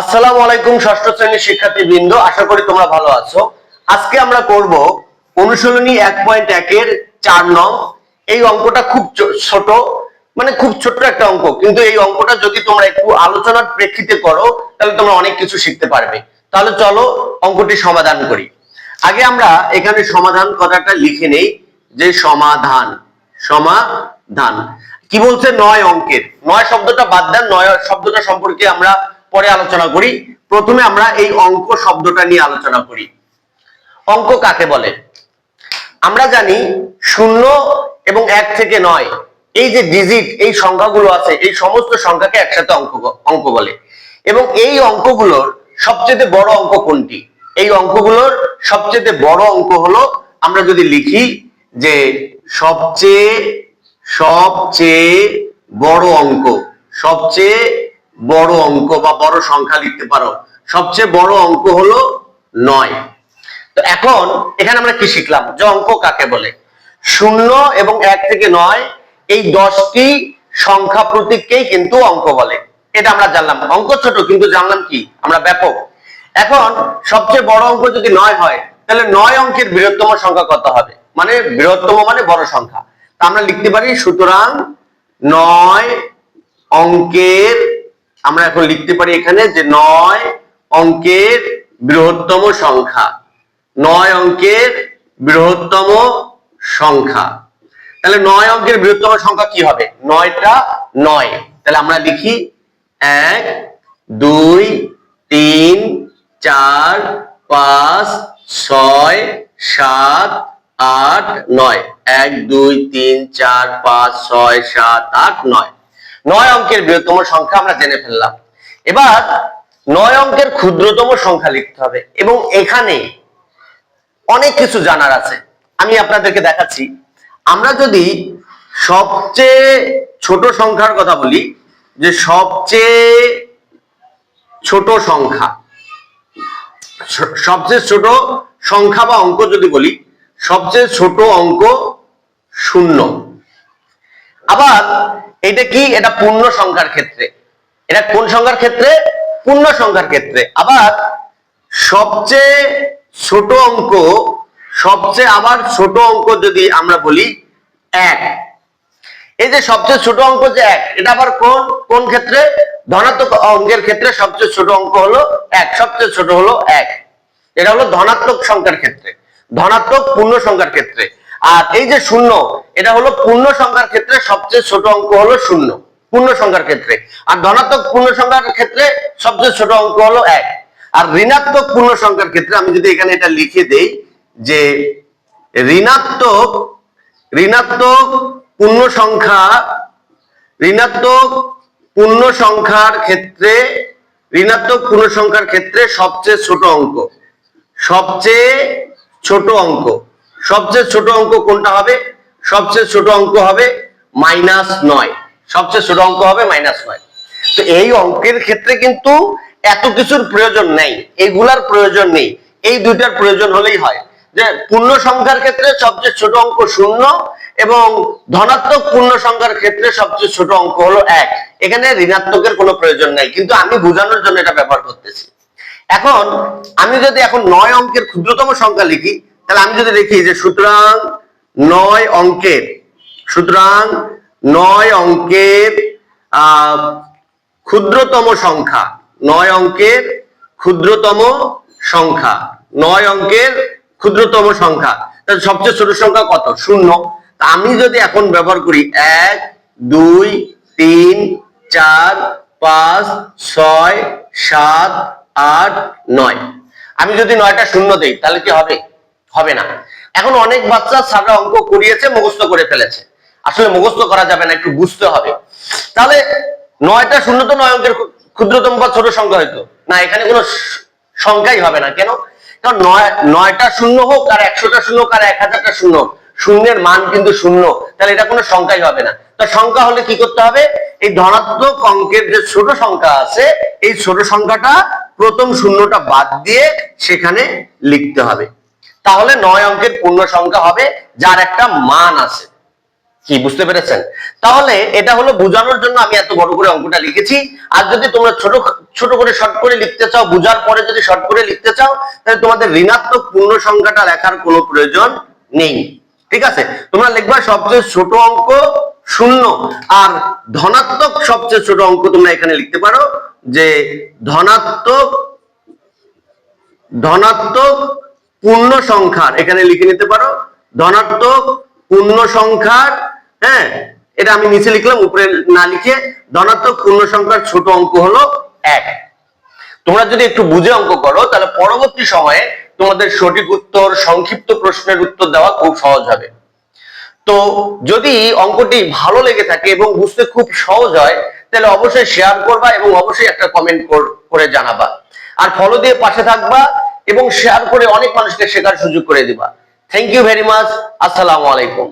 আসসালামু আলাইকুম, ষষ্ঠ শ্রেণির শিক্ষার্থী বৃন্দ আশা করি তোমরা ভালো আছো। আজকে আমরা করব অনুশীলনী এক পয়েন্ট একের চার নং। এই অঙ্কটা খুব ছোট মানে খুব ছোট্ট একটা অঙ্ক। কিন্তু এই অঙ্কটা যদি তোমরা একটু আলোচনার প্রেক্ষিতে করো, তাহলে তোমরা অনেক কিছু শিখতে পারবে। তাহলে চলো অঙ্কটি সমাধান করি। আগে আমরা এখানে সমাধান কথাটা লিখে নেই, যে সমাধান। সমাধান। কি বলছে নয় অঙ্কের? নয় শব্দটা বাদ দেন, নয় শব্দটা সম্পর্কে আমরা পরে আলোচনা করি। প্রথমে আমরা এই অঙ্ক শব্দটা নিয়ে আলোচনা করি। অঙ্ক কাকে বলে? আমরা জানি শূন্য এবং এক থেকে নয়, এই যে ডিজিট এই সংখ্যাগুলো আছে, এই সমস্ত সংখ্যাকে একসাথে অঙ্ক অঙ্ক বলে। এবং এই অঙ্কগুলোর সবচেয়ে বড় অঙ্ক কোনটি? এই অঙ্কগুলোর সবচেয়ে বড় অঙ্ক হলো, আমরা যদি লিখি যে সবচেয়ে সবচেয়ে বড় অঙ্ক, সবচেয়ে বড় অঙ্ক বা বড় সংখ্যা লিখতে পারো। সবচেয়ে বড় অঙ্ক হলো নয়। তো এখন এখানে আমরা কি শিখলাম? যে অঙ্ক কাকে বলে? শূন্য এবং এক থেকে নয়, এই দশটি সংখ্যা প্রতীককেই কিন্তু অঙ্ক বলে। এটা আমরা জানলাম। অঙ্ক ছোট, কিন্তু জানলাম কি? আমরা ব্যাপক। এখন সবচেয়ে বড় অঙ্ক যদি নয় হয়, তাহলে নয় অঙ্কের বৃহত্তম সংখ্যা কত হবে? মানে বৃহত্তম মানে বড় সংখ্যা। তা আমরা লিখতে পারি, সুতরাং নয় অঙ্কের আমরা এখন লিখতে পারি এখানে যে নয় অঙ্কের বৃহত্তম সংখ্যা। নয় অঙ্কের বৃহত্তম সংখ্যা। তাহলে নয় অঙ্কের বৃহত্তম সংখ্যা কি হবে? নয়টা নয়। তাহলে আমরা লিখি এক, দুই, তিন, চার, পাঁচ, ছয়, সাত, আট, নয়। এক, দুই, তিন, চার, পাঁচ, ছয়, সাত, আট, নয়। নয় অঙ্কের বৃহত্তম সংখ্যা আমরা জেনে ফেললাম। এবার নয় অঙ্কের ক্ষুদ্রতম সংখ্যা লিখতে হবে এবং এখানে অনেক কিছু জানার আছে। আমি আপনাদেরকে দেখাচ্ছি। আমরা যদি সবচেয়ে ছোট সংখ্যার কথা বলি, যে সবচেয়ে ছোট সংখ্যা, সবচেয়ে ছোট সংখ্যা বা অঙ্ক যদি বলি, সবচেয়ে ছোট অঙ্ক শূন্য। আবার এটা কি? এটা পূর্ণ সংখ্যার ক্ষেত্রে। এটা কোন সংখ্যার ক্ষেত্রে? পূর্ণ সংখ্যার ক্ষেত্রে। আবার সবচেয়ে ছোট অঙ্ক, সবচেয়ে আবার ছোট অঙ্ক যদি আমরা বলি, এক। এই যে সবচেয়ে ছোট অঙ্ক যে এক, এটা আবার কোন? কোন ক্ষেত্রে? ধনাত্মক অঙ্কের ক্ষেত্রে সবচেয়ে ছোট অঙ্ক হলো এক, সবচেয়ে ছোট হলো এক। এটা হলো ধনাত্মক সংখ্যার ক্ষেত্রে। ধনাত্মক পূর্ণ সংখ্যার ক্ষেত্রে। আর এই যে শূন্য, এটা হলো পূর্ণ সংখ্যার ক্ষেত্রে সবচেয়ে ছোট অঙ্ক হলো শূন্য, পূর্ণ সংখ্যার ক্ষেত্রে। আর ধনাত্মক পূর্ণ সংখ্যার ক্ষেত্রে সবচেয়ে ছোট অঙ্ক হলো এক। আর ঋণাত্মক পূর্ণ সংখ্যার ক্ষেত্রে আমি যদি এখানে এটা লিখে দেই, যে ঋণাত্মক ঋণাত্মক পূর্ণ সংখ্যা, ঋণাত্মক পূর্ণ সংখ্যার ক্ষেত্রে, ঋণাত্মক পূর্ণ সংখ্যার ক্ষেত্রে সবচেয়ে ছোট অঙ্ক, সবচেয়ে ছোট অঙ্ক। সবচেয়ে ছোট অঙ্ক কোনটা হবে? সবচেয়ে ছোট অঙ্ক হবে মাইনাস নয়। সবচেয়ে ছোট অঙ্ক হবে মাইনাস নয়। তো এই অঙ্কের ক্ষেত্রে কিন্তু এত কিছুর প্রয়োজন নেই। এগুলার প্রয়োজন নেই। এই দুইটার প্রয়োজন হলেই হয়। যে পূর্ণ সংখ্যার ক্ষেত্রে সবচেয়ে ছোট অঙ্ক শূন্য এবং ধনাত্মক পূর্ণ সংখ্যার ক্ষেত্রে সবচেয়ে ছোট অঙ্ক হলো এক। এখানে ঋণাত্মকের কোনো প্রয়োজন নাই, কিন্তু আমি বোঝানোর জন্য এটা ব্যবহার করতেছি। এখন আমি যদি এখন নয় অঙ্কের ক্ষুদ্রতম সংখ্যা লিখি তাহলে আমি যদি লিখি যে সুতরাং নয় অঙ্কের, সুতরাং নয় অঙ্কের ক্ষুদ্রতম সংখ্যা, নয় অঙ্কের ক্ষুদ্রতম সংখ্যা, নয় অঙ্কের ক্ষুদ্রতম সংখ্যা, তাহলে সবচেয়ে ছোট সংখ্যা কত? শূন্য। আমি যদি এখন ব্যবহার করি এক, দুই, তিন, চার, পাঁচ, ছয়, সাত, আট, নয়। আমি যদি নয়টা শূন্য দেই, তাহলে কি হবে? হবে না। এখন অনেক বাচ্চা সারা অঙ্ক করিয়েছে, মুখস্থ করে ফেলেছে। আসলে মুখস্থ করা যাবে না, একটু বুঝতে হবে। তাহলে নয়টা শূন্য তো নয় অঙ্কের ক্ষুদ্রতম বা ছোট সংখ্যা হয়তো। না, এখানে কোনো সংখ্যাই হবে না। কেন? কারণ নয় নয়টা শূন্য হোক আর একশোটা শূন্য হোক আর এক হাজারটা শূন্য শূন্যের মান কিন্তু শূন্য তাহলে এটা কোনো সংখ্যাই হবে না। তো সংখ্যা হলে কি করতে হবে? এই ধনাত্মক অঙ্কের যে ছোট সংখ্যা আছে, এই ছোট সংখ্যাটা প্রথম শূন্যটা বাদ দিয়ে সেখানে লিখতে হবে। তাহলে নয় অঙ্কের পূর্ণ সংখ্যা হবে, যার একটা মান আছে। কি, বুঝতে পেরেছেন? তাহলে এটা হলো বোঝানোর জন্য আমি এত বড় করে অঙ্কটা লিখেছি। আর যদি তোমরা ছোট ছোট করে শর্ট করে লিখতে চাও, বোঝার পরে যদি শর্ট করে লিখতে চাও, তাহলে তোমাদের ঋণাত্মক পূর্ণ সংখ্যাটা লেখার কোনো প্রয়োজন নেই। ঠিক আছে? তোমরা লিখবা সবচেয়ে ছোট অঙ্ক শূন্য, আর ধনাত্মক সবচেয়ে ছোট অঙ্ক তোমরা এখানে লিখতে পারো, যে ধনাত্মক ধনাত্মক পূর্ণ সংখ্যার, এখানে লিখে নিতে পারো, ধনাত্মক পূর্ণ সংখ্যার হ্যাঁ এটা আমি নিচে লিখলাম, উপরে না লিখে, ধনাত্মক পূর্ণ সংখ্যার ছোট অঙ্ক হলো এক। তোমরা যদি একটু বুঝে অঙ্ক করো, তাহলে পরবর্তী সময়ে তোমাদের সঠিক উত্তর, সংক্ষিপ্ত প্রশ্নের উত্তর দেওয়া খুব সহজ হবে। তো যদি অঙ্কটি ভালো লেগে থাকে এবং বুঝতে খুব সহজ হয়, তাহলে অবশ্যই শেয়ার করবা এবং অবশ্যই একটা কমেন্ট করে জানাবা। আর ফলো দিয়ে পাশে থাকবা এবং শেয়ার করে অনেক মানুষকে শেখার সুযোগ করে দিবা। থ্যাংক ইউ ভেরি মাচ আসসালামু আলাইকুম